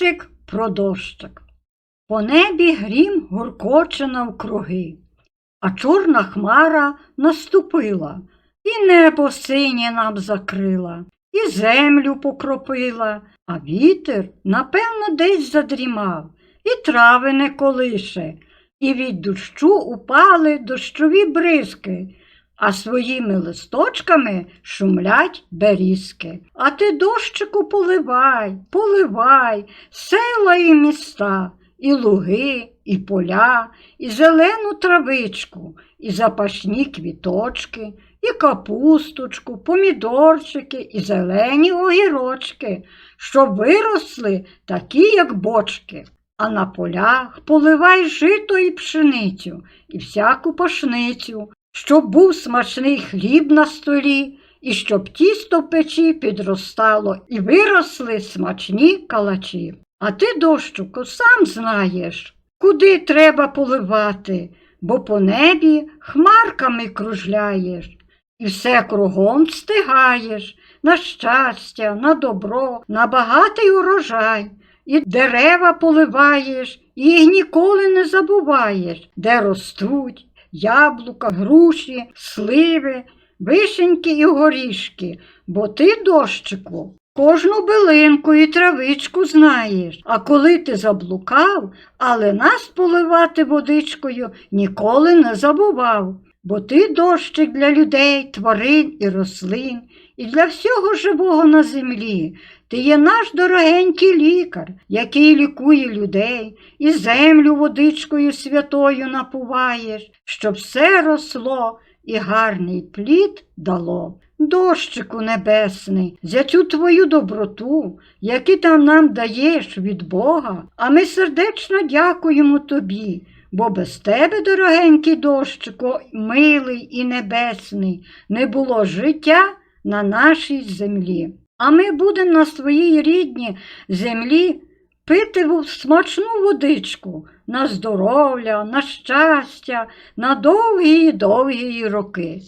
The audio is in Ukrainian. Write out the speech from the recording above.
Віршик про дощик. По небі грім гуркоче навкруги, а чорна хмара наступила, і небо синє нам закрила, і землю покропила, а вітер, напевно, десь задрімав, і трави не колише, і від дощу упали дощові бризки, а своїми листочками шумлять берізки. А ти дощику поливай, поливай, села і міста, і луги, і поля, і зелену травичку, і запашні квіточки, і капусточку, помідорчики, і зелені огірочки, щоб виросли такі, як бочки. А на полях поливай жито і пшеницю, і всяку пашницю, щоб був смачний хліб на столі, і щоб тісто в печі підростало, і виросли смачні калачі. А ти, дощуку, сам знаєш, куди треба поливати, бо по небі хмарками кружляєш, і все кругом встигаєш на щастя, на добро, на багатий урожай. І дерева поливаєш, і їх ніколи не забуваєш, де ростуть яблука, груші, сливи, вишеньки і горішки, бо ти, дощику, кожну билинку і травичку знаєш. А коли ти заблукав, але нас поливати водичкою ніколи не забував. Бо ти дощик для людей, тварин і рослин, і для всього живого на землі. Ти є наш дорогенький лікар, який лікує людей, і землю водичкою святою напуваєш, щоб все росло і гарний плід дало. Дощику небесний, за цю твою доброту, яку там нам даєш від Бога, а ми сердечно дякуємо тобі. Бо без тебе, дорогенький дощику, милий і небесний, не було життя на нашій землі. А ми будемо на своїй рідній землі пити смачну водичку на здоров'я, на щастя, на довгі довгі роки.